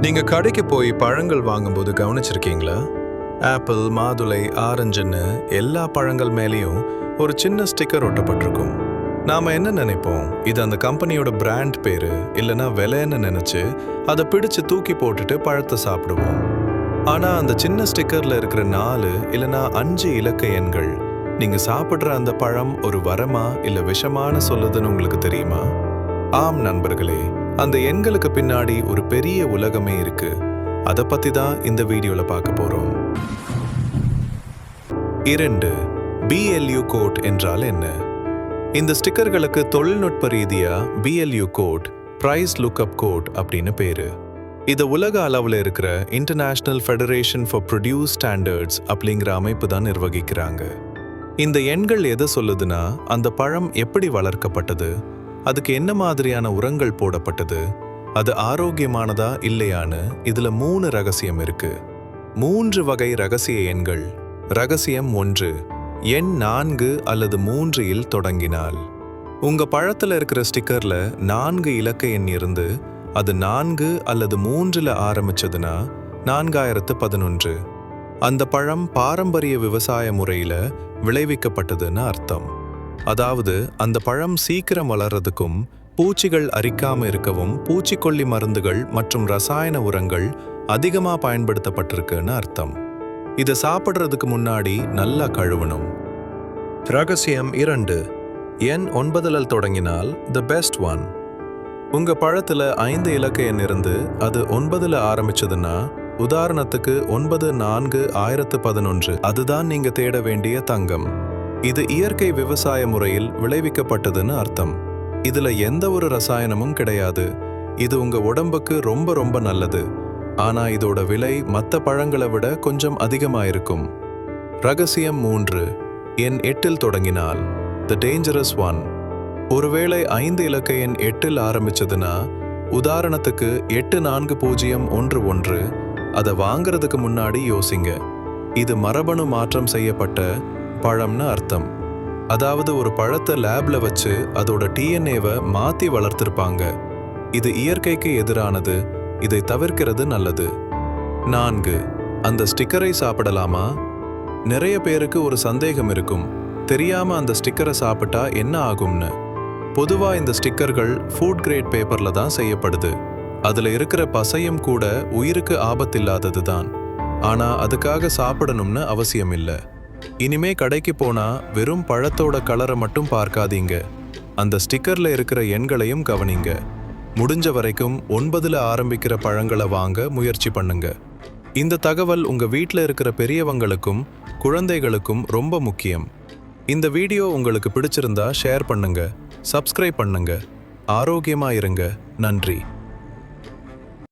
நீங்க கடைக்கு போய் பழங்கள் வாங்கும்போது கவனிச்சிருக்கீங்களா? ஆப்பிள் மாதுளை ஆரஞ்சுன்னு எல்லா பழங்கள் மேலேயும் ஒரு சின்ன ஸ்டிக்கர் ஒட்டப்பட்டிருக்கும். நாம என்ன நினைப்போம்? இது அந்த கம்பெனியோட பிராண்ட் பேரு இல்லைனா விலைன்னு நினைச்சு அதை பிடிச்சு தூக்கி போட்டுட்டு பழத்தை சாப்பிடுவோம். ஆனா அந்த சின்ன ஸ்டிக்கர்ல இருக்கிற நாலு இல்லைனா அஞ்சு இலக்க எண்கள் நீங்க சாப்பிடுற அந்த பழம் ஒரு வரமா இல்ல விஷமான சொல்லுதுன்னு உங்களுக்கு தெரியுமா? ஆம் நண்பர்களே அந்த எண்களுக்கு பின்னாடி ஒரு பெரிய உலகமே இருக்கு. அதை பத்தி தான் இந்த வீடியோல பார்க்க போறோம். இரண்டு பிஎல்யூ கோட் என்றால் என்ன? இந்த ஸ்டிக்கர்களுக்கு தொழில்நுட்ப ரீதியா PLU code price lookup code அப்படின்னு பேரு. இது உலக அளவில் இருக்கிற International Federation for Produce Standards அப்படிங்கிற அமைப்பு தான் நிர்வகிக்கிறாங்க. இந்த எண்கள் எதை சொல்லுதுன்னா அந்த பழம் எப்படி வளர்க்கப்பட்டது அதுக்கு என்ன மாதிரியான உரங்கள் போடப்பட்டது? அது ஆரோக்கியமானதா இல்லையான்னு இதுல மூணு ரகசியம் இருக்கு. மூன்று வகை ரகசிய எண்கள். ரகசியம் ஒன்று. எண் நான்கு அல்லது மூன்று இல் தொடங்கினால். உங்க பழத்துல இருக்கிற ஸ்டிக்கர்ல நான்கு இலக்க எண் இருந்து அது நான்கு அல்லது மூன்றுல ஆரம்பிச்சதுன்னா நான்காயிரத்து பதினொன்று. அந்த பழம் பாரம்பரிய விவசாய முறையில விளைவிக்கப்பட்டதுன்னு அர்த்தம். அதாவது அந்த பழம் சீக்கிரம் வளர்றதுக்கும் பூச்சிகள் அரிக்காம இருக்கவும் பூச்சிக்கொல்லி மருந்துகள் மற்றும் ரசாயன உரங்கள் அதிகமா பயன்படுத்தப்பட்டிருக்குன்னு அர்த்தம். இதை சாப்பிட்றதுக்கு முன்னாடி நல்லா கழுவணும். ரகசியம் இரண்டு. எண் ஒன்பதுல தொடங்கினால் த பெஸ்ட் ஒன் உங்க பழத்துல ஐந்து இலக்க எண் இருந்து அது ஒன்பதுல ஆரம்பிச்சதுன்னா உதாரணத்துக்கு ஒன்பது நான்கு ஆயிரத்து பதினொன்று. அதுதான் நீங்க தேட வேண்டிய தங்கம். இது இயற்கை விவசாய முறையில் விளைவிக்கப்பட்டதுன்னு அர்த்தம். இதுல எந்த ஒரு ரசாயனமும் கிடையாது. இது உங்க உடம்புக்கு ரொம்ப ரொம்ப நல்லது. ஆனா இதோட விலை மற்ற பழங்களை விட கொஞ்சம் அதிகமாயிருக்கும். ரகசியம் மூன்று. என் எட்டில் தொடங்கினால். த டேஞ்சரஸ் ஒன் ஒருவேளை ஐந்து இலக்க எண் எட்டில் ஆரம்பிச்சதுன்னா உதாரணத்துக்கு எட்டு நான்கு பூஜ்ஜியம் ஒன்று ஒன்று அதை வாங்குறதுக்கு முன்னாடி யோசிங்க. இது மரபணு மாற்றம் செய்யப்பட்ட பழம்னு அர்த்தம். அதாவது ஒரு பழத்தை லேப்ல வச்சு அதோட டிஎன்ஏவை மாத்தி வளர்த்திருப்பாங்க. இது இயற்கைக்கு எதிரானது இதை தவிர்க்கிறது நல்லது. நான்கு அந்த ஸ்டிக்கரை சாப்பிடலாமா? நிறைய பேருக்கு ஒரு சந்தேகம் இருக்கும். தெரியாம அந்த ஸ்டிக்கரை சாப்பிட்டா என்ன ஆகும்னு. பொதுவா இந்த ஸ்டிக்கர்கள் ஃபுட் கிரேட் பேப்பர்ல தான் செய்யப்படுது. அதுல இருக்கிற பசையும் கூட உயிருக்கு ஆபத்தில்லாதது தான் ஆனா அதுக்காக சாப்பிடணும்னு அவசியம் இல்லை இனிமே கடைக்கு போனா வெறும் பழத்தோட கலரை மட்டும் பார்க்காதீங்க. அந்த ஸ்டிக்கர்ல இருக்கிற எண்களையும் கவனிங்க. முடிஞ்ச வரைக்கும் ஒன்பதுல ஆரம்பிக்கிற பழங்களை வாங்க முயற்சி பண்ணுங்க. இந்த தகவல் உங்க வீட்டில் இருக்கிற பெரியவங்களுக்கும் குழந்தைகளுக்கும் ரொம்ப முக்கியம். இந்த வீடியோ உங்களுக்கு பிடிச்சிருந்தா ஷேர் பண்ணுங்க சப்ஸ்கிரைப் பண்ணுங்க. ஆரோக்கியமா இருங்க. நன்றி.